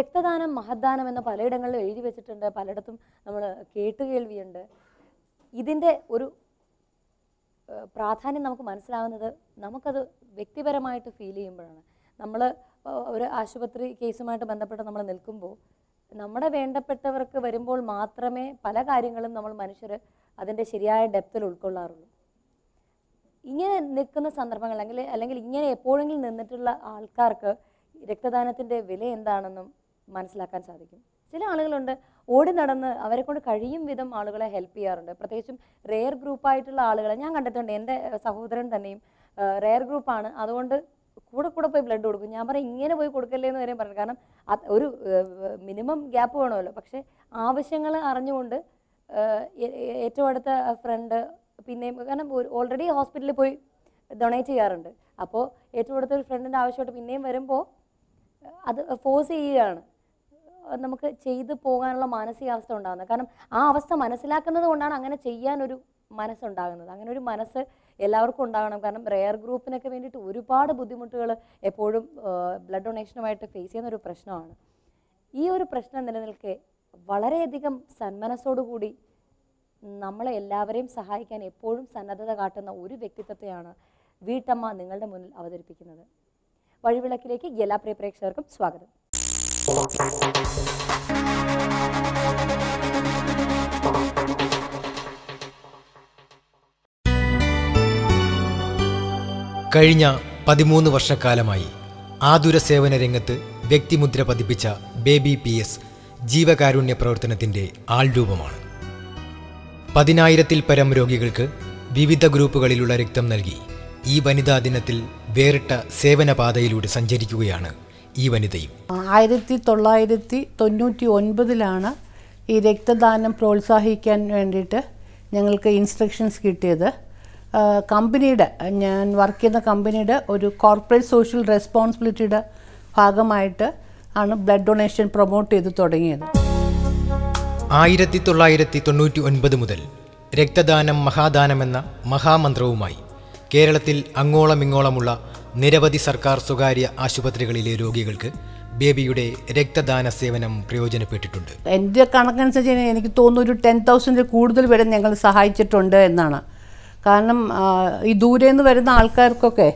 രക്തദാനം മഹദാനം എന്ന് പലയിടങ്ങളിൽ എഴുതി വെച്ചിട്ടുണ്ട്. പലയിടത്തും നമ്മൾ കേട്ടുകേൾവിയുണ്ട് ഇതിന്റെ ഒരു പ്രാധാന്യം നമുക്ക് മനസ്സിലാവുന്നത് നമുക്കത് വ്യക്തിപരമായിട്ട് ഫീൽ ചെയ്യുമ്പോഴാണ്. നമ്മൾ ഒരു ആശുപത്രി കേസുമായിട്ട് ബന്ധപ്പെട്ട് നമ്മൾ നിൽക്കുമ്പോൾ നമ്മുടെ വേണ്ടപ്പെട്ടവർക്ക് വരുമ്പോൾ മാത്രമേ പല കാര്യങ്ങളും നമ്മൾ മനുഷ്യർ അതിന്റെ ശരിയായ ഡെപ്തിൽ ഉൾക്കൊള്ളാറുള്ളൂ. ഇങ്ങനെ നിൽക്കുന്ന സന്ദർഭങ്ങൾ അല്ലെങ്കിൽ അല്ലെങ്കിൽ ഇങ്ങനെ എപ്പോഴെങ്കിലും നിന്നിട്ടുള്ള ആൾക്കാർക്ക് രക്തദാനത്തിന്റെ വില എന്താണെന്നും മനസ്സിലാക്കാൻ സാധിക്കും. ചില ആളുകളുണ്ട് ഓടി നടന്ന് അവരെ കൊണ്ട് കഴിയും വിധം ആളുകളെ ഹെൽപ്പ് ചെയ്യാറുണ്ട്. പ്രത്യേകിച്ചും റെയർ ഗ്രൂപ്പായിട്ടുള്ള ആളുകളെ ഞാൻ കണ്ടിട്ടുണ്ട്. എന്റെ സഹോദരൻ തന്നെയും റെയർ ഗ്രൂപ്പാണ് അതുകൊണ്ട് കൂടെ കൂടെ പോയി ബ്ലഡ് കൊടുക്കും. ഞാൻ പറയും ഇങ്ങനെ പോയി കൊടുക്കല്ലേ എന്ന് വരെയും പറഞ്ഞു കാരണം ഒരു മിനിമം ഗ്യാപ്പ് വേണമല്ലോ. പക്ഷേ ആവശ്യങ്ങൾ അറിഞ്ഞുകൊണ്ട് ഏറ്റവും അടുത്ത ഫ്രണ്ട് പിന്നെ കാരണം ഓൾറെഡി ഹോസ്പിറ്റലിൽ പോയി ഡൊണേറ്റ് ചെയ്യാറുണ്ട്. അപ്പോൾ ഏറ്റവും അടുത്ത ഒരു ഫ്രണ്ടിന്റെ ആവശ്യമായിട്ട് പിന്നെയും വരുമ്പോൾ അത് ഫോഴ്സ് ചെയ്യുകയാണ്. നമുക്ക് ചെയ്തു പോകാനുള്ള മാനസികാവസ്ഥ ഉണ്ടാകുന്നത്. കാരണം ആ അവസ്ഥ മനസ്സിലാക്കുന്നത് കൊണ്ടാണ് അങ്ങനെ ചെയ്യാനൊരു മനസ്സുണ്ടാകുന്നത്. അങ്ങനെ ഒരു മനസ്സ് എല്ലാവർക്കും ഉണ്ടാകണം. കാരണം റെയർ ഗ്രൂപ്പിനൊക്കെ വേണ്ടിയിട്ട് ഒരുപാട് ബുദ്ധിമുട്ടുകൾ എപ്പോഴും ബ്ലഡ് ഡൊണേഷനുമായിട്ട് ഫേസ് ചെയ്യുന്ന ഒരു പ്രശ്നമാണ്. ഈ ഒരു പ്രശ്നം നിലനിൽക്കെ വളരെയധികം സന്മനസ്സോടുകൂടി നമ്മളെ എല്ലാവരെയും സഹായിക്കാൻ എപ്പോഴും സന്നദ്ധത കാട്ടുന്ന ഒരു വ്യക്തിത്വത്തെയാണ് വീട്ടമ്മ നിങ്ങളുടെ മുന്നിൽ അവതരിപ്പിക്കുന്നത്. വഴിവിളക്കിലേക്ക് എല്ലാ പ്രിയ പ്രേക്ഷകർക്കും സ്വാഗതം. കഴിഞ്ഞ പതിമൂന്ന് വർഷക്കാലമായി ആതുര സേവന രംഗത്ത് വ്യക്തിമുദ്ര പതിപ്പിച്ച ബേബി പി എസ് ജീവകാരുണ്യ പ്രവർത്തനത്തിന്റെ ആൾരൂപമാണ്. പതിനായിരത്തിൽ പരം രോഗികൾക്ക് വിവിധ ഗ്രൂപ്പുകളിലുള്ള രക്തം നൽകി ഈ വനിതാ ദിനത്തിൽ വേറിട്ട സേവന പാതയിലൂടെ സഞ്ചരിക്കുകയാണ് ഈ വനിതയും. ആയിരത്തി തൊള്ളായിരത്തി തൊണ്ണൂറ്റി ഒൻപതിലാണ് ഈ രക്തദാനം പ്രോത്സാഹിക്കാൻ വേണ്ടിയിട്ട് ഞങ്ങൾക്ക് ഇൻസ്ട്രക്ഷൻസ് കിട്ടിയത്. കമ്പനിയുടെ ഞാൻ വർക്ക് ചെയ്യുന്ന കമ്പനിയുടെ ഒരു കോർപ്പറേറ്റ് സോഷ്യൽ റെസ്പോൺസിബിലിറ്റിയുടെ ഭാഗമായിട്ട് ആണ് ബ്ലഡ് ഡൊണേഷൻ പ്രൊമോട്ട് ചെയ്ത് തുടങ്ങിയത്. ആയിരത്തി തൊള്ളായിരത്തി തൊണ്ണൂറ്റി ഒൻപത് മുതൽ രക്തദാനം മഹാദാനമെന്ന മഹാമന്ത്രവുമായി കേരളത്തിൽ അങ്ങോളമിങ്ങോളമുള്ള നിരവധി സർക്കാർ സ്വകാര്യ ആശുപത്രികളിലെ രോഗികൾക്ക് ബേബിയുടെ രക്തദാന സേവനം പ്രയോജനപ്പെട്ടിട്ടുണ്ട്. എന്റെ കണക്കനുസരിച്ച് എനിക്ക് തോന്നുന്നു ഒരു ടെൻ തൗസൻഡിൽ കൂടുതൽ പേരെ ഞങ്ങൾ സഹായിച്ചിട്ടുണ്ട് എന്നാണ്. കാരണം ഈ ദൂരെ നിന്ന് വരുന്ന ആൾക്കാർക്കൊക്കെ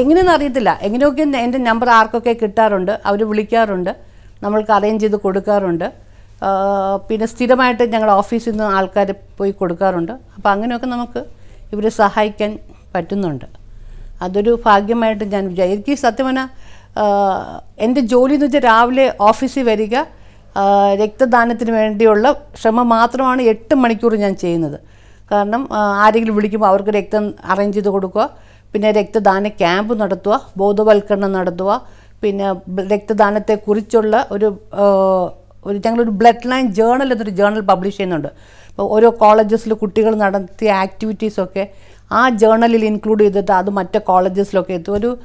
എങ്ങനെയെന്ന് അറിയത്തില്ല. എങ്ങനെയൊക്കെ എന്റെ നമ്പർ ആർക്കൊക്കെ കിട്ടാറുണ്ട് അവർ വിളിക്കാറുണ്ട് നമ്മൾക്ക് അറേഞ്ച് ചെയ്ത് കൊടുക്കാറുണ്ട്. പിന്നെ സ്ഥിരമായിട്ട് ഞങ്ങളുടെ ഓഫീസിൽ നിന്ന് ആൾക്കാർ പോയി കൊടുക്കാറുണ്ട്. അപ്പോൾ അങ്ങനെയൊക്കെ നമുക്ക് ഇവരെ സഹായിക്കാൻ പറ്റുന്നുണ്ട്. അതൊരു ഭാഗ്യമായിട്ട് ഞാൻ വിചാരിക്കും എനിക്ക് സത്യം പറഞ്ഞാൽ എന്റെ ജോലി എന്ന് വെച്ചാൽ രാവിലെ ഓഫീസിൽ വരിക രക്തദാനത്തിന് വേണ്ടിയുള്ള ശ്രമം മാത്രമാണ് എട്ട് മണിക്കൂർ ഞാൻ ചെയ്യുന്നത്. കാരണം ആരെങ്കിലും വിളിക്കുമ്പോൾ അവർക്ക് രക്തം അറേഞ്ച് ചെയ്ത് കൊടുക്കുക പിന്നെ രക്തദാന ക്യാമ്പ് നടത്തുക ബോധവൽക്കരണം നടത്തുക പിന്നെ രക്തദാനത്തെക്കുറിച്ചുള്ള ഒരു ഒരു ഞങ്ങളൊരു ബ്ലഡ് ലൈൻ ജേണൽ എന്നൊരു ജേണൽ പബ്ലിഷ് ചെയ്യുന്നുണ്ട്. അപ്പോൾ ഓരോ കോളേജസിൽ കുട്ടികൾ നടത്തിയ ആക്ടിവിറ്റീസൊക്കെ ആ ജേണലിൽ ഇൻക്ലൂഡ് ചെയ്തിട്ട് അത് മറ്റ് കോളേജസിലൊക്കെ എത്തും. ഒരു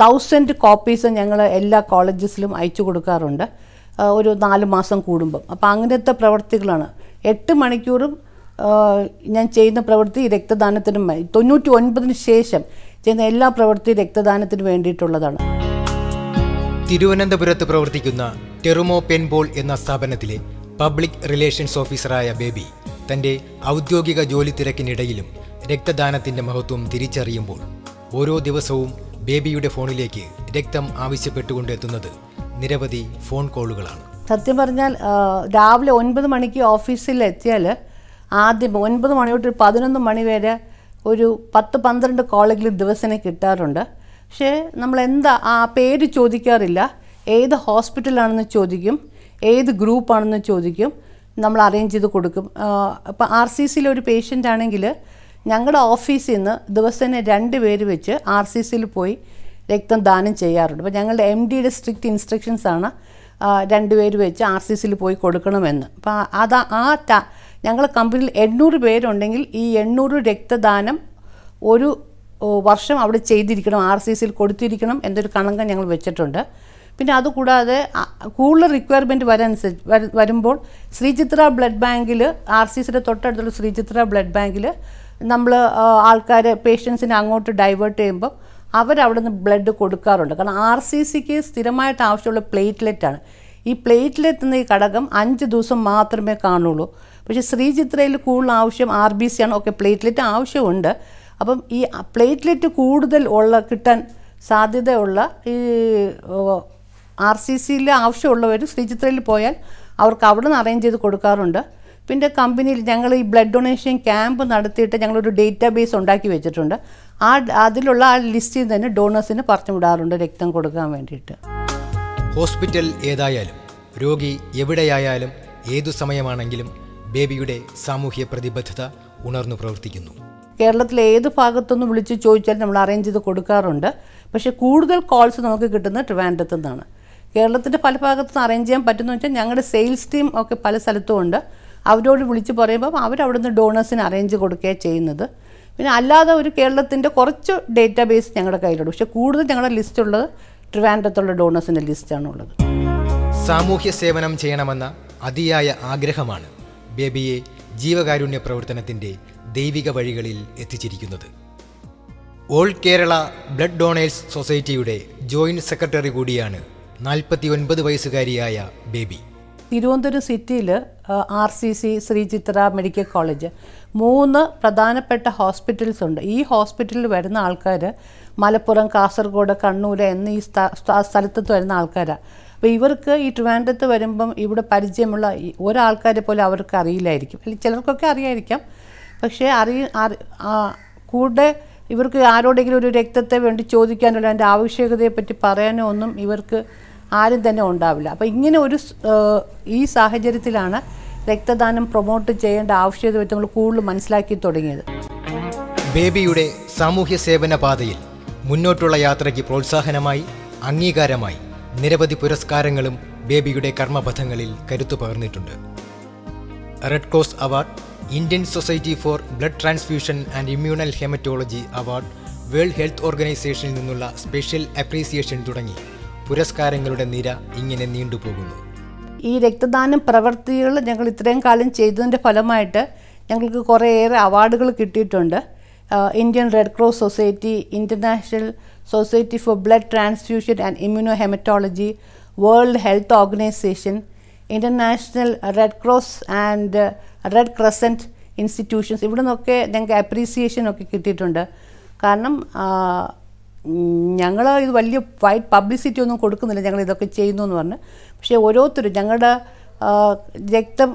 തൗസൻഡ് കോപ്പീസ് ഞങ്ങൾ എല്ലാ കോളേജസിലും അയച്ചു കൊടുക്കാറുണ്ട്. ഒരു നാല് മാസം കൂടുമ്പം. അപ്പോൾ അങ്ങനത്തെ പ്രവൃത്തികളാണ് എട്ട് മണിക്കൂറും ഞാൻ ചെയ്യുന്ന പ്രവൃത്തി രക്തദാനത്തിനും തൊണ്ണൂറ്റി ഒൻപതിന് ശേഷം ചെയ്യുന്ന എല്ലാ പ്രവൃത്തിയും രക്തദാനത്തിന് വേണ്ടിയിട്ടുള്ളതാണ്. തിരുവനന്തപുരത്ത് പ്രവർത്തിക്കുന്ന ടെറുമോ പെൻബോൾ എന്ന സ്ഥാപനത്തിലെ പബ്ലിക് റിലേഷൻസ് ഓഫീസറായ ബേബി തന്റെ ഔദ്യോഗിക ജോലി തിരക്കിനിടയിലും രക്തദാനത്തിന്റെ മഹത്വം തിരിച്ചറിയുമ്പോൾ ഓരോ ദിവസവും ബേബിയുടെ ഫോണിലേക്ക് രക്തം ആവശ്യപ്പെട്ടുകൊണ്ട് എത്തുന്നത് നിരവധി ഫോൺ കോളുകളാണ്. സത്യം പറഞ്ഞാൽ രാവിലെ ഒൻപത് മണിക്ക് ഓഫീസിൽ എത്തിയാൽ ആദ്യം ഒൻപത് മണി തൊട്ട് പതിനൊന്ന് മണി വരെ ഒരു പത്ത് പന്ത്രണ്ട് കോളേജിൽ ദിവസേന കിട്ടാറുണ്ട്. പക്ഷേ നമ്മൾ എന്താ ആ പേര് ചോദിക്കാറില്ല. ഏത് ഹോസ്പിറ്റലാണെന്ന് ചോദിക്കും. ഏത് ഗ്രൂപ്പാണെന്ന് ചോദിക്കും. നമ്മൾ അറേഞ്ച് ചെയ്ത് കൊടുക്കും. ഇപ്പം ആർ സി സിയിലെ ഒരു പേഷ്യന്റ് ആണെങ്കിൽ ഞങ്ങളുടെ ഓഫീസിൽ നിന്ന് ദിവസേന രണ്ട് പേര് വെച്ച് ആർ സി സിയിൽ പോയി രക്തം ദാനം ചെയ്യാറുണ്ട്. അപ്പോൾ ഞങ്ങളുടെ എം ഡിയുടെ സ്ട്രിക്റ്റ് ഇൻസ്ട്രക്ഷൻസ് ആണ് രണ്ട് രണ്ടുപേര് വെച്ച് ആർ സി സിയിൽ പോയി കൊടുക്കണമെന്ന്. അപ്പോൾ അത് ആ ട ഞങ്ങളുടെ കമ്പനിയിൽ എണ്ണൂറ് പേരുണ്ടെങ്കിൽ ഈ എണ്ണൂറ് രക്തദാനം ഒരു വർഷം അവിടെ ചെയ്തിരിക്കണം ആർ സി സിയിൽ കൊടുത്തിരിക്കണം എന്നൊരു കണക്കം ഞങ്ങൾ വെച്ചിട്ടുണ്ട്. പിന്നെ അതുകൂടാതെ കൂടുതൽ റിക്വയർമെന്റ് വരനുസരിച്ച് വര- വരുമ്പോൾ ശ്രീചിത്ര ബ്ലഡ് ബാങ്കിൽ ആർ സി സിയുടെ തൊട്ടടുത്തുള്ള ശ്രീചിത്ര ബ്ലഡ് ബാങ്കിൽ നമ്മൾ ആൾക്കാർ പേഷ്യൻസിനെ അങ്ങോട്ട് ഡൈവേർട്ട് ചെയ്യുമ്പോൾ അവരവിടെ നിന്ന് ബ്ലഡ് കൊടുക്കാറുണ്ട്. കാരണം ആർ സി സിക്ക് സ്ഥിരമായിട്ട് ആവശ്യമുള്ള പ്ലേറ്റ്ലെറ്റ് ആണ്. ഈ പ്ലേറ്റ്ലെറ്റ് എന്ന ഈ ഘടകം അഞ്ച് ദിവസം മാത്രമേ കാണുള്ളൂ. പക്ഷേ ശ്രീചിത്രയിൽ കൂടുതൽ ആവശ്യം ആർ ബി സി ആണ്. ഓക്കെ പ്ലേറ്റ്ലെറ്റ് ആവശ്യമുണ്ട്. അപ്പം ഈ പ്ലേറ്റ്ലെറ്റ് കൂടുതൽ ഉള്ള കിട്ടാൻ സാധ്യതയുള്ള ഈ ആർ സി സിയിൽ ആവശ്യമുള്ളവർ ശ്രീചിത്രയിൽ പോയാൽ അവർക്ക് അവിടെ നിന്ന് അറേഞ്ച് ചെയ്ത് കൊടുക്കാറുണ്ട്. പിന്നെ കമ്പനിയിൽ ഞങ്ങൾ ഈ ബ്ലഡ് ഡൊണേഷൻ ക്യാമ്പ് നടത്തിയിട്ട് ഞങ്ങളൊരു ഡേറ്റാ ബേസ് ഉണ്ടാക്കി വെച്ചിട്ടുണ്ട്. ആ അതിലുള്ള ആ ലിസ്റ്റിൽ തന്നെ ഡോണേഴ്സിന് പറഞ്ഞു വിടാറുണ്ട് രക്തം കൊടുക്കാൻ വേണ്ടിയിട്ട്. ഹോസ്പിറ്റൽ ഏതായാലും രോഗി എവിടെയായാലും ഏതു സമയമാണെങ്കിലും ബേബിയുടെ സാമൂഹ്യ പ്രതിബദ്ധത ഉണർന്നു പ്രവർത്തിക്കുന്നു. കേരളത്തിലെ ഏത് ഭാഗത്തുനിന്ന് വിളിച്ച് ചോദിച്ചാൽ നമ്മൾ അറേഞ്ച് ചെയ്ത് കൊടുക്കാറുണ്ട്. പക്ഷേ കൂടുതൽ കോൾസ് നമുക്ക് കിട്ടുന്നത് ട്രിവാൻഡ്രത്തു നിന്നാണ് കേരളത്തിന്റെ പല ഭാഗത്തുനിന്ന് അറേഞ്ച് ചെയ്യാൻ പറ്റുന്ന വെച്ചാൽ ഞങ്ങളുടെ സെയിൽസ് ടീം ഒക്കെ പല സ്ഥലത്തും ഉണ്ട്. അവരോട് വിളിച്ച് പറയുമ്പം അവരവിടുന്ന് ഡോണേഴ്സിന് അറേഞ്ച് കൊടുക്കുകയാണ് ചെയ്യുന്നത്. പിന്നെ അല്ലാതെ ഒരു കേരളത്തിന്റെ കുറച്ച് ഡേറ്റ ബേസ് ഞങ്ങളുടെ കയ്യിലുണ്ട്. പക്ഷേ കൂടുതൽ ഞങ്ങളുടെ ലിസ്റ്റ് ഉള്ളത് ട്രിവാൻഡ്രത്തുള്ള ഡോണേഴ്സിന്റെ ലിസ്റ്റാണ് ഉള്ളത് സാമൂഹ്യ സേവനം ചെയ്യണമെന്ന അതിയായ ആഗ്രഹമാണ് ബേബിയെ ജീവകാരുണ്യ പ്രവർത്തനത്തിന്റെ ദൈവിക വഴികളിൽ എത്തിച്ചിരിക്കുന്നത്. ഓൾ കേരള ബ്ലഡ് ഡോണേഴ്സ് സൊസൈറ്റിയുടെ ജോയിന്റ് സെക്രട്ടറി കൂടിയാണ് നാൽപ്പത്തി ഒൻപത് വയസ്സുകാരിയായ ബേബി. തിരുവനന്തപുരം സിറ്റിയിൽ R C C Sree Chitra medical college മൂന്ന് പ്രധാനപ്പെട്ട ഹോസ്പിറ്റൽസ് ഉണ്ട്. ഈ ഹോസ്പിറ്റലിൽ വരുന്ന ആൾക്കാർ മലപ്പുറം കാസർഗോഡ് കണ്ണൂർ എന്നീ സ്ഥലത്ത് വരുന്ന ആൾക്കാരാണ് അപ്പോൾ ഇവർക്ക് ഈ ട്രിവാൻഡ്രത്ത് വരുമ്പം ഇവിടെ പരിചയമുള്ള ഒരാൾക്കാരെ പോലും അവർക്ക് അറിയില്ലായിരിക്കും. അല്ലെങ്കിൽ ചിലർക്കൊക്കെ അറിയായിരിക്കാം. പക്ഷേ അറിയ കൂടെ ഇവർക്ക് ആരോടെങ്കിലും ഒരു രക്തത്തെ വേണ്ടി ചോദിക്കാനുള്ള അതിന്റെ ആവശ്യകതയെപ്പറ്റി പറയാനോ ഒന്നും ഇവർക്ക് ആരും തന്നെ ഉണ്ടാവില്ല. അപ്പോൾ ഇങ്ങനെ ഒരു ഈ സാഹചര്യത്തിലാണ് രക്തദാനം പ്രൊമോട്ട് ചെയ്യേണ്ട ആവശ്യകത വെച്ച് നമ്മൾ കൂടുതൽ മനസ്സിലാക്കി തുടങ്ങിയത്. ബേബിയുടെ സാമൂഹ്യ സേവന പാതയിൽ മുന്നോട്ടുള്ള യാത്രയ്ക്ക് പ്രോത്സാഹനമായി അംഗീകാരമായി നിരവധി പുരസ്കാരങ്ങളും ബേബിയുടെ കർമ്മപഥങ്ങളിൽ കരുത്തു പകർന്നിട്ടുണ്ട്. Red cross award Indian society for blood transfusion and immuno hematology award world health ഓർഗനൈസേഷനിൽ നിന്നുള്ള സ്പെഷ്യൽ അപ്രീസിയേഷൻ തുടങ്ങി. പുരസ്കാരങ്ങളുടെ നിര ഇങ്ങനെ നീണ്ടുപോകുന്നു. ഈ രക്തദാനം പ്രവർത്തികൾ ഞങ്ങൾ ഇത്രയും കാലം ചെയ്തതിന്റെ ഫലമായിട്ട് ഞങ്ങൾക്ക് കുറേയേറെ അവാർഡുകൾ കിട്ടിയിട്ടുണ്ട്. Indian red cross society international society for blood transfusion and immuno hematology world health organisation international red cross and red crescent institutions. ഇവിടെ നിന്നൊക്കെ ഞങ്ങൾക്ക് അപ്രീസിയേഷൻ ഒക്കെ കിട്ടിയിട്ടുണ്ട്. കാരണം ഞങ്ങൾ ഇത് വലിയ വൈറ്റ് പബ്ലിസിറ്റി ഒന്നും കൊടുക്കുന്നില്ല. ഞങ്ങൾ ഇതൊക്കെ ചെയ്യുന്നു എന്ന് പറഞ്ഞ്. പക്ഷേ ഓരോരുത്തരും ഞങ്ങളുടെ രക്തം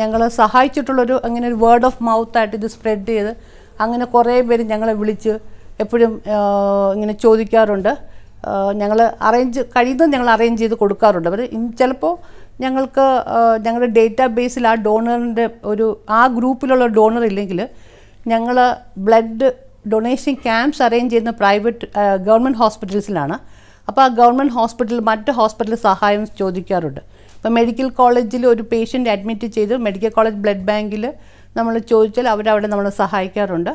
ഞങ്ങൾ സഹായിച്ചിട്ടുള്ളൊരു അങ്ങനെ ഒരു വേർഡ് ഓഫ് മൗത്തായിട്ട് ഇത് സ്പ്രെഡ് ചെയ്ത് അങ്ങനെ കുറേ പേര് ഞങ്ങളെ വിളിച്ച് എപ്പോഴും ഇങ്ങനെ ചോദിക്കാറുണ്ട്. ഞങ്ങൾ അറേഞ്ച് കഴിയുന്നത് ഞങ്ങൾ അറേഞ്ച് ചെയ്ത് കൊടുക്കാറുണ്ട്. അവർ ചിലപ്പോൾ ഞങ്ങൾക്ക് ഞങ്ങളുടെ ഡേറ്റാ ബേസിൽ ആ ഡോണറിന്റെ ഒരു ആ ഗ്രൂപ്പിലുള്ള ഡോണർ ഇല്ലെങ്കിൽ ഞങ്ങൾ ബ്ലഡ് ഡൊണേഷൻ ക്യാമ്പ്സ് അറേഞ്ച് ചെയ്യുന്ന പ്രൈവറ്റ് ഗവൺമെന്റ് ഹോസ്പിറ്റൽസിലാണ് അപ്പോൾ ആ ഗവൺമെന്റ് ഹോസ്പിറ്റൽ മറ്റ് ഹോസ്പിറ്റൽ സഹായം ചോദിക്കാറുണ്ട്. ഇപ്പോൾ മെഡിക്കൽ കോളേജിൽ ഒരു പേഷ്യന്റ് അഡ്മിറ്റ് ചെയ്ത് മെഡിക്കൽ കോളേജ് ബ്ലഡ് ബാങ്കിൽ നമ്മൾ ചോദിച്ചാൽ അവരവിടെ നമ്മളെ സഹായിക്കാറുണ്ട്.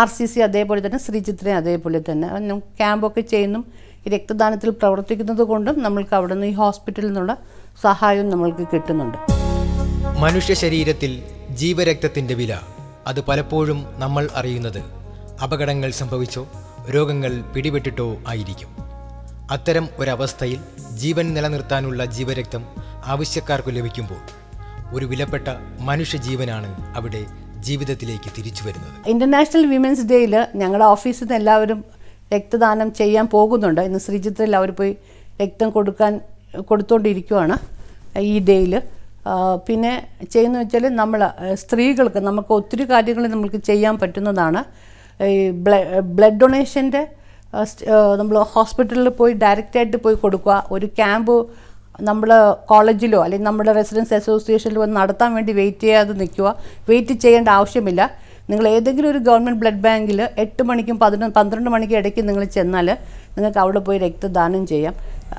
ആർ സി സി അതേപോലെ തന്നെ ശ്രീചിത്രയും അതേപോലെ തന്നെ. ക്യാമ്പൊക്കെ ചെയ്യുന്നു. ഈ രക്തദാനത്തിൽ പ്രവർത്തിക്കുന്നത് കൊണ്ടും നമ്മൾക്ക് അവിടെ നിന്ന് ഈ ഹോസ്പിറ്റലിൽ നിന്നുള്ള സഹായവും നമ്മൾക്ക് കിട്ടുന്നുണ്ട്. മനുഷ്യ ശരീരത്തിൽ ജീവരക്തത്തിന്റെ വില അത് പലപ്പോഴും നമ്മൾ അറിയുന്നത് അപകടങ്ങൾ സംഭവിച്ചോ രോഗങ്ങൾ പിടിപെട്ടിട്ടോ ആയിരിക്കും. അത്തരം ഒരവസ്ഥയിൽ ജീവൻ നിലനിർത്താനുള്ള ജീവരക്തം ആവശ്യക്കാർക്ക് ലഭിക്കുമ്പോൾ ഒരു വിലപ്പെട്ട മനുഷ്യജീവനാണ് അവിടെ ജീവിതത്തിലേക്ക് തിരിച്ചു വരുന്നത്. ഇന്റർനാഷണൽ വിമൻസ് ഡേയിൽ ഞങ്ങളുടെ ഓഫീസിൽ നിന്ന് എല്ലാവരും രക്തദാനം ചെയ്യാൻ പോകുന്നുണ്ട്. ഇന്ന് ശ്രീചിത്രയിൽ അവർ പോയി രക്തം കൊടുക്കാൻ കൊടുത്തുകൊണ്ടിരിക്കുവാണ് ഈ ഡേയിൽ പിന്നെ ചെയ്യുന്ന വെച്ചാൽ നമ്മൾ സ്ത്രീകൾക്ക് നമുക്ക് ഒത്തിരി കാര്യങ്ങൾ നമുക്ക് ചെയ്യാൻ പറ്റുന്നതാണ്. ഈ ബ്ലഡ് ഡൊണേഷന്റെ നമ്മൾ ഹോസ്പിറ്റലിൽ പോയി ഡയറക്റ്റായിട്ട് പോയി കൊടുക്കുക. ഒരു ക്യാമ്പ് നമ്മൾ കോളേജിലോ അല്ലെങ്കിൽ നമ്മുടെ റെസിഡൻസ് അസോസിയേഷനിലോ നടത്താൻ വേണ്ടി വെയിറ്റ് ചെയ്യാതെ നിൽക്കുക. വെയിറ്റ് ചെയ്യേണ്ട ആവശ്യമില്ല. നിങ്ങൾ ഏതെങ്കിലും ഒരു ഗവൺമെന്റ് ബ്ലഡ് ബാങ്കിൽ എട്ട് മണിക്കും പതിനൊന്ന് പന്ത്രണ്ട് മണിക്കും ഇടയ്ക്ക് നിങ്ങൾ ചെന്നാൽ നിങ്ങൾക്ക് അവിടെ പോയി രക്തദാനം ചെയ്യാം.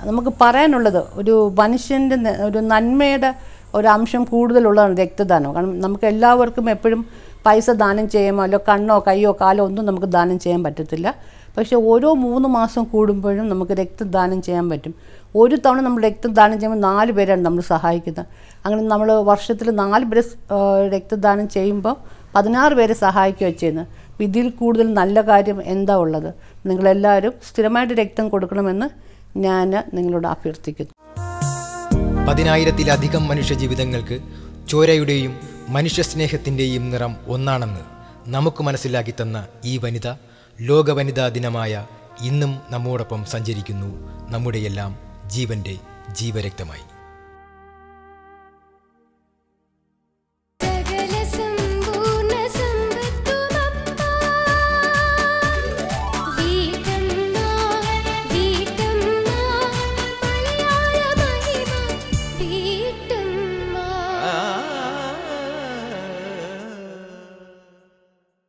നമുക്ക് പറയാനുള്ളത് ഒരു മനുഷ്യന്റെ ഒരു നന്മയുടെ ഒരു അംശം കൂടുതലുള്ളതാണ് രക്തദാനം. കാരണം നമുക്ക് എല്ലാവർക്കും എപ്പോഴും പൈസ ദാനം ചെയ്യാമോ അല്ലോ കണ്ണോ കൈയോ കാലോ ഒന്നും നമുക്ക് ദാനം ചെയ്യാൻ പറ്റത്തില്ല. പക്ഷേ ഓരോ മൂന്ന് മാസം കൂടുമ്പോഴും നമുക്ക് രക്തദാനം ചെയ്യാൻ പറ്റും. ഒരു തവണ നമ്മൾ രക്തദാനം ചെയ്യുമ്പോൾ നാല് പേരാണ് നമ്മൾ സഹായിക്കുന്നത്. അങ്ങനെ നമ്മൾ വർഷത്തിൽ നാല് പേരെ രക്തദാനം ചെയ്യുമ്പോൾ പതിനാറ് പേരെ സഹായിക്കുകയാണ് ചെയ്യുന്നത്. അപ്പോൾ ഇതിൽ കൂടുതൽ നല്ല കാര്യം എന്താ ഉള്ളത്? നിങ്ങളെല്ലാവരും സ്ഥിരമായിട്ട് രക്തം കൊടുക്കണമെന്ന് ഞാൻ നിങ്ങളോട് അഭ്യർത്ഥിക്കുന്നു. പതിനായിരത്തിലധികം മനുഷ്യജീവിതങ്ങൾക്ക് ചോരയുടെയും മനുഷ്യസ്നേഹത്തിന്റെയും നിറം ഒന്നാണെന്ന് നമുക്ക് മനസ്സിലാക്കി തന്ന ഈ വനിത ലോക വനിതാ ദിനമായ ഇന്നും നമ്മോടൊപ്പം സഞ്ചരിക്കുന്നു. നമ്മുടെയെല്ലാം ജീവന്റെ ജീവരക്തമായി.